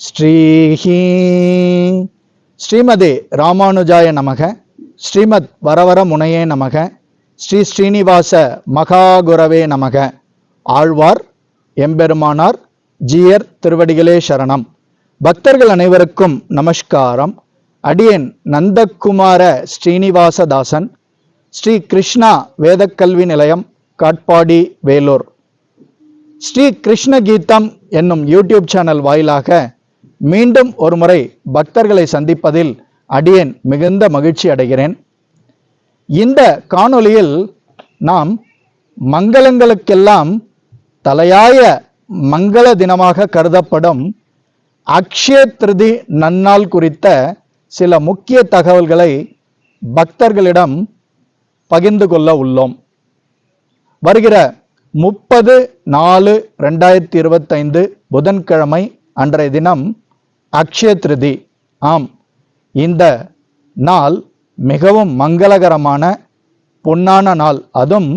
ஸ்ரீஹி ஸ்ரீமதி ராமானுஜாய நமக. ஸ்ரீமத் வரவர முனையே நமக. ஸ்ரீ ஸ்ரீனிவாச மகாகுரவே நமக. ஆழ்வார் எம்பெருமானார் ஜீயர் திருவடிகளே சரணம். பக்தர்கள் அனைவருக்கும் நமஸ்காரம். அடியேன் நந்தகுமார ஸ்ரீனிவாசதாசன் ஸ்ரீ கிருஷ்ணா வேதக்கல்வி நிலையம் காட்பாடி வேலூர். ஸ்ரீ கிருஷ்ண கீதம் என்னும் யூடியூப் சேனல் வாயிலாக மீண்டும் ஒருமுறை பக்தர்களை சந்திப்பதில் அடியேன் மிகுந்த மகிழ்ச்சி அடைகிறேன். இந்த காணொளியில் நாம் மங்களங்களுக்கெல்லாம் தலையாய மங்கள தினமாக கருதப்படும் அக்ஷய திருதி நன்னாள் குறித்த சில முக்கிய தகவல்களை பக்தர்களிடம் பகிர்ந்து கொள்ள உள்ளோம். வருகிற முப்பது நாலு ரெண்டாயிரத்தி இருபத்தைந்து புதன்கிழமை அன்றைய தினம் அக்ஷய திருதி ஆம். இந்த நாள் மிகவும் மங்களகரமான பொன்னான நாள். அதுவும்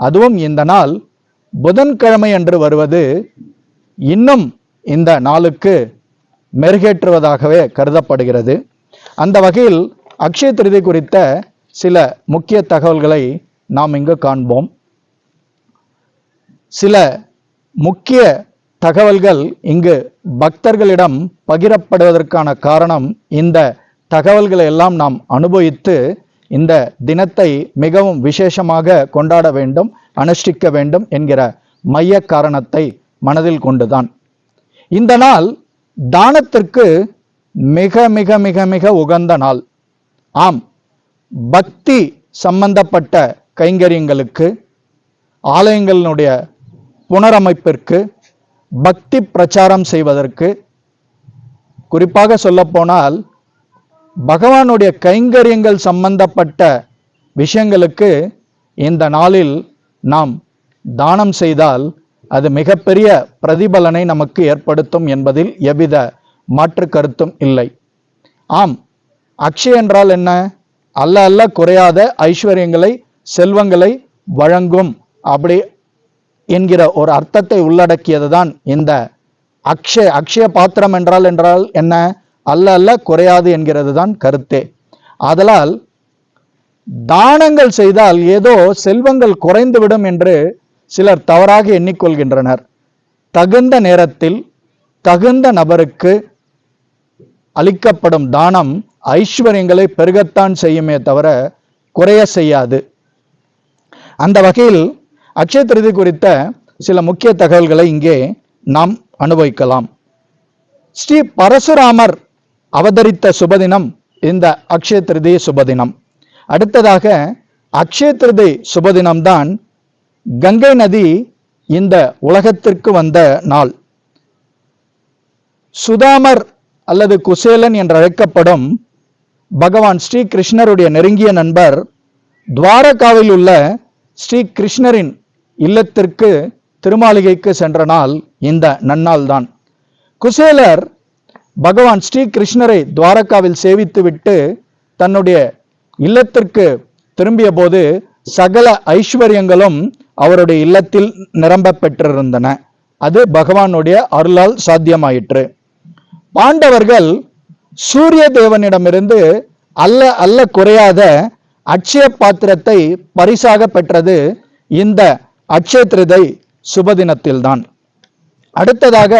அதுவும் இந்த நாள் புதன்கிழமை அன்று வருவது இன்னும் இந்த நாளுக்கு மெருகேற்றுவதாகவே கருதப்படுகிறது. அந்த வகையில் அக்ஷய திருதி குறித்த சில முக்கிய தகவல்களை நாம் இங்கு காண்போம். சில முக்கிய தகவல்கள் இங்கு பக்தர்களிடம் பகிரப்படுவதற்கான காரணம் இந்த தகவல்களை எல்லாம் நாம் அனுபவித்து இந்த தினத்தை மிகவும் விசேஷமாக கொண்டாட வேண்டும் அனுஷ்டிக்க வேண்டும் என்கிற மைய காரணத்தை மனதில் கொண்டுதான். இந்த நாள் தானத்திற்கு மிக மிக மிக மிக உகந்த நாள். ஆம் பக்தி சம்பந்தப்பட்ட கைங்கரியங்களுக்கு ஆலயங்களினுடைய புனரமைப்பிற்கு பக்தி பிரச்சாரம் செய்வதற்கு குறிப்பாக சொல்லப்போனால் பகவானுடைய கைங்கரியங்கள் சம்பந்தப்பட்ட விஷயங்களுக்கு இந்த நாளில் நாம் தானம் செய்தால் அது மிகப்பெரிய பிரதிபலனை நமக்கு ஏற்படுத்தும் என்பதில் எவ்வித மாற்று கருத்தும் இல்லை. ஆம் அக்ஷய் என்றால் என்ன? அல்ல அல்ல குறையாத ஐஸ்வர்யங்களை செல்வங்களை வழங்கும் அப்படி என்கிற ஒரு அர்த்தத்தை உள்ளடக்கியதுதான் இந்த அக்ஷய அக்ஷய பாத்திரம் என்றால் என்றால் என்ன? அல்ல அல்ல குறையாது என்கிறது தான் கருத்தே. ஆதலால் தானங்கள் செய்தால் ஏதோ செல்வங்கள் குறைந்துவிடும் என்று சிலர் தவறாக எண்ணிக்கொள்கின்றனர். தகுந்த நேரத்தில் தகுந்த நபருக்கு அளிக்கப்படும் தானம் ஐஸ்வர்யங்களை பெருகத்தான் செய்யுமே தவிர குறைய செய்யாது. அந்த வகையில் அக்ஷய திருதி குறித்த சில முக்கிய தகவல்களை இங்கே நாம் அனுபவிக்கலாம். ஸ்ரீ பரசுராமர் அவதரித்த சுபதினம் இந்த அக்ஷய திருதி சுபதினம். அடுத்ததாக அக்ஷய திருதி சுபதினம்தான் கங்கை நதி இந்த உலகத்திற்கு வந்த நாள். சுதாமர் அல்லது குசேலன் என்று அழைக்கப்படும் பகவான் ஸ்ரீ கிருஷ்ணருடைய நெருங்கிய நண்பர் துவாரகாவில் உள்ள ஸ்ரீ கிருஷ்ணரின் இல்லத்திற்கு திருமாளிகைக்கு சென்ற நாள் இந்த நன்னாள் தான் குசேலர் பகவான் ஸ்ரீ கிருஷ்ணரை துவாரகாவில் சேவித்துவிட்டு தன்னுடைய இல்லத்திற்கு திரும்பிய போது சகல ஐஸ்வர்யங்களும் அவருடைய இல்லத்தில் நிரம்ப பெற்றிருந்தன. அது பகவானுடைய அருளால் சாத்தியமாயிற்று. பாண்டவர்கள் சூரிய தேவனிடமிருந்து அல்ல அல்ல குறையாத அட்சய பாத்திரத்தை பரிசாக பெற்றது இந்த அட்சய சுபதினத்தில்தான். அடுத்ததாக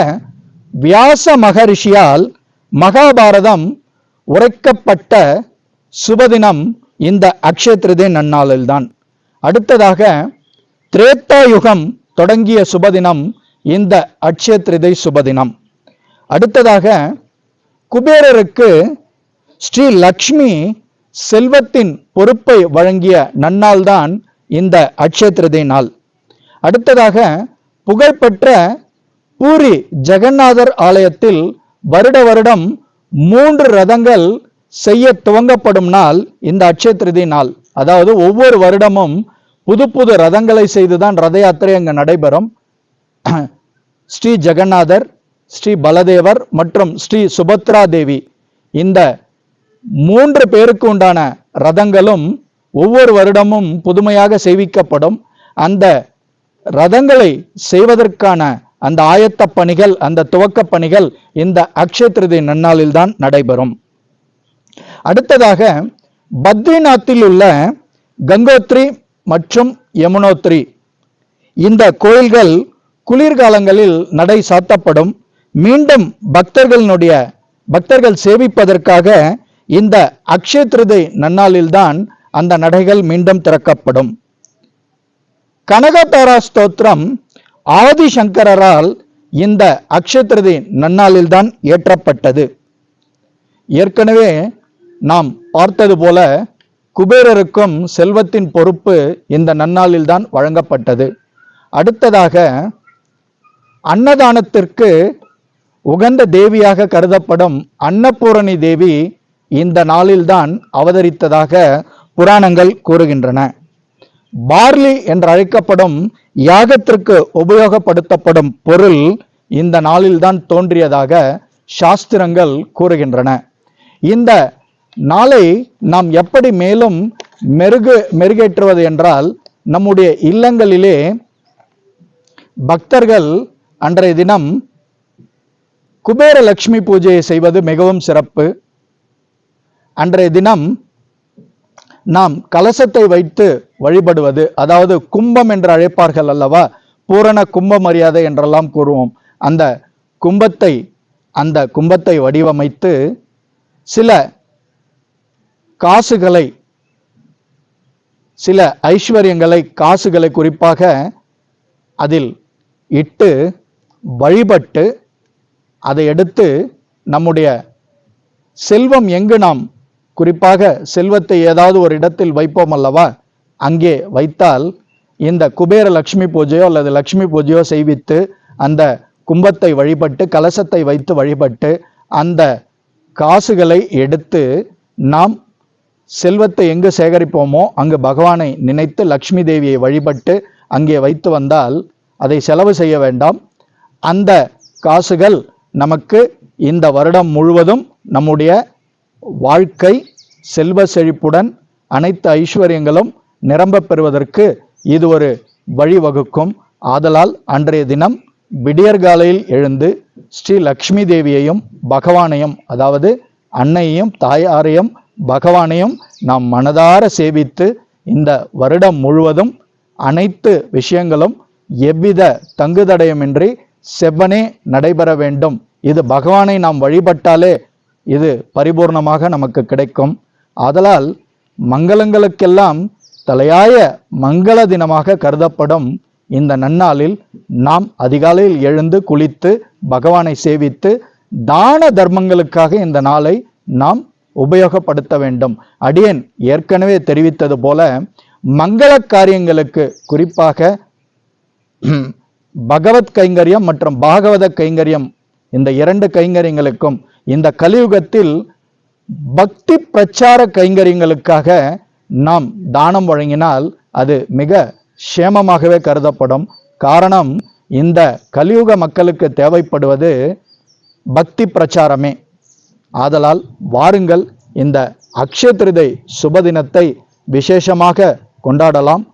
வியாச மகரிஷியால் மகாபாரதம் உரைக்கப்பட்ட சுபதினம் இந்த அக்ஷேத்ரிதை நன்னாளில்தான். அடுத்ததாக திரேத்தாயுகம் தொடங்கிய சுபதினம் இந்த அக்ஷேத்ரிதை சுபதினம். அடுத்ததாக குபேரருக்கு ஸ்ரீ லக்ஷ்மி செல்வத்தின் பொறுப்பை வழங்கிய நன்னாள்தான் இந்த அட்சய நாள். அடுத்ததாக புகழ்பெற்ற பூரி ஜெகநாதர் ஆலயத்தில் வருட வருடம் மூன்று ரதங்கள் செய்ய துவங்கப்படும் நாள் இந்த அட்சய திருதி நாள். அதாவது ஒவ்வொரு வருடமும் புது புது ரதங்களை செய்துதான் ரத யாத்திரை அங்கு நடைபெறும். ஸ்ரீ ஜெகநாதர் ஸ்ரீ பலதேவர் மற்றும் ஸ்ரீ சுபத்ரா தேவி இந்த மூன்று பேருக்கு உண்டான ரதங்களும் ஒவ்வொரு வருடமும் புதுமையாக செய்விக்கப்படும் அந்த ரதங்களை செய்வதற்கான அந்த ஆயத்த பணிகள் அந்த துவக்க பணிகள் இந்த அக்ஷய திருதி நன்னாளில் தான் நடைபெறும். அடுத்ததாக பத்ரிநாத்தில் உள்ள கங்கோத்ரி மற்றும் யமுனோத்ரி இந்த கோயில்கள் குளிர்காலங்களில் நடை சாத்தப்படும். மீண்டும் பக்தர்களினுடைய பக்தர்கள் சேவிப்பதற்காக இந்த அக்ஷய திருதை நன்னாளில்தான் அந்த நடைகள் மீண்டும் திறக்கப்படும். கனகதாரா ஸ்தோத்திரம் ஆதிசங்கரால் இந்த அக்ஷய திருதி நன்னாளில்தான் ஏற்றப்பட்டது. ஏற்கனவே நாம் பார்த்தது போல குபேரருக்கும் செல்வத்தின் பொறுப்பு இந்த நன்னாளில்தான் வழங்கப்பட்டது. அடுத்ததாக அன்னதானத்திற்கு உகந்த தேவியாக கருதப்படும் அன்னபூரணி தேவி இந்த நாளில்தான் அவதரித்ததாக புராணங்கள் கூறுகின்றன. பார்லி என்று அழைக்கப்படும் யாகத்திற்கு உபயோகப்படுத்தப்படும் பொருள் இந்த நாளில்தான் தோன்றியதாக சாஸ்திரங்கள் கூறுகின்றன. இந்த நாளை நாம் எப்படி மேலும் மெருகு மெருகேற்றுவது என்றால் நம்முடைய இல்லங்களிலே பக்தர்கள் அன்றைய தினம் குபேர லட்சுமி பூஜையை செய்வது மிகவும் சிறப்பு. அன்றைய தினம் நாம் கலசத்தை வைத்து வழிபடுவது அதாவது கும்பம் என்று அழைப்பார்கள் அல்லவா? பூரண கும்ப மரியாதை என்றெல்லாம் கூறுவோம். அந்த கும்பத்தை அந்த கும்பத்தை வடிவமைத்து சில காசுகளை சில ஐஸ்வர்யங்களை காசுகளை குறிப்பாக அதில் இட்டு வழிபட்டு அதை எடுத்து நம்முடைய செல்வம் எங்கு நாம் குறிப்பாக செல்வத்தை ஏதாவது ஒரு இடத்தில் வைப்போம் அல்லவா? அங்கே வைத்தால் இந்த குபேர லட்சுமி பூஜையோ அல்லது லக்ஷ்மி பூஜையோ செய்வித்து அந்த கும்பத்தை வழிபட்டு கலசத்தை வைத்து வழிபட்டு அந்த காசுகளை எடுத்து நாம் செல்வத்தை எங்கு சேகரிப்போமோ அங்கு பகவானை நினைத்து லக்ஷ்மி தேவியை வழிபட்டு அங்கே வைத்து வந்தால் அதை செலவு செய்ய வேண்டாம். அந்த காசுகள் நமக்கு இந்த வருடம் முழுவதும் நம்முடைய வாழ்க்கை செல்வ செழிப்புடன் அனைத்து ஐஸ்வர்யங்களும் நிரம்ப பெறுவதற்கு இது ஒரு வழிவகுக்கும். ஆதலால் அன்றைய தினம் விடியற்காலையில் எழுந்து ஸ்ரீ லக்ஷ்மி தேவியையும் பகவானையும் அதாவது அன்னையையும் தாயாரையும் பகவானையும் நாம் மனதார சேவித்து இந்த வருடம் முழுவதும் அனைத்து விஷயங்களும் எவ்வித தங்குதடையுமின்றி செவ்வனே நடைபெற வேண்டும். இது பகவானை நாம் வழிபட்டாலே இது பரிபூர்ணமாக நமக்கு கிடைக்கும். ஆதலால் மங்களங்களுக்கெல்லாம் தலையாய மங்கள தினமாக கருதப்படும் இந்த நன்னாளில் நாம் அதிகாலையில் எழுந்து குளித்து பகவானை சேவித்து தான தர்மங்களுக்காக இந்த நாளை நாம் உபயோகப்படுத்த வேண்டும். அடியேன் ஏற்கனவே தெரிவித்தது போல மங்கள காரியங்களுக்கு குறிப்பாக பகவத் கைங்கரியம் மற்றும் பாகவத கைங்கரியம் இந்த இரண்டு கைங்கரியங்களுக்கும் இந்த கலியுகத்தில் பக்தி பிரச்சார கைங்கரியங்களுக்காக நாம் தானம் வழங்கினால் அது மிக சேமமாகவே கருதப்படும். காரணம் இந்த கலியுக மக்களுக்கு தேவைப்படுவது பக்தி பிரச்சாரமே. ஆதலால் வாருங்கள் இந்த அக்ஷய சுபதினத்தை விசேஷமாக கொண்டாடலாம்.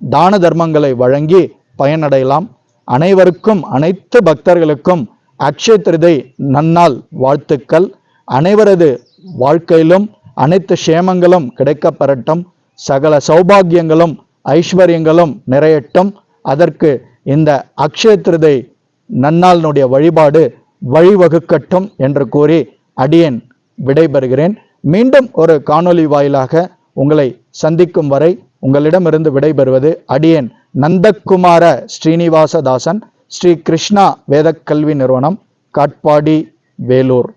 தான தர்மங்களை வழங்கி பயனடையலாம். அனைவருக்கும் அனைத்து பக்தர்களுக்கும் அக்ஷய திருதை வாழ்த்துக்கள். அனைவரது வாழ்க்கையிலும் அனைத்து சேமங்களும் கிடைக்கப்பெறட்டும். சகல சௌபாகியங்களும் ஐஸ்வர்யங்களும் நிறையட்டும். அதற்கு இந்த அக்ஷய திருதை நன்னாளினுடைய வழிபாடு வழிவகுக்கட்டும் என்று கூறி அடியேன் விடைபெறுகிறேன். மீண்டும் ஒரு காணொளி வாயிலாக உங்களை சந்திக்கும் வரை உங்களிடமிருந்து விடைபெறுவது அடியேன் நந்தகுமார ஸ்ரீனிவாசதாசன். ஸ்ரீ கிருஷ்ணா வேதக்கல்வி நிறுவனம் காட்பாடி வேலூர்.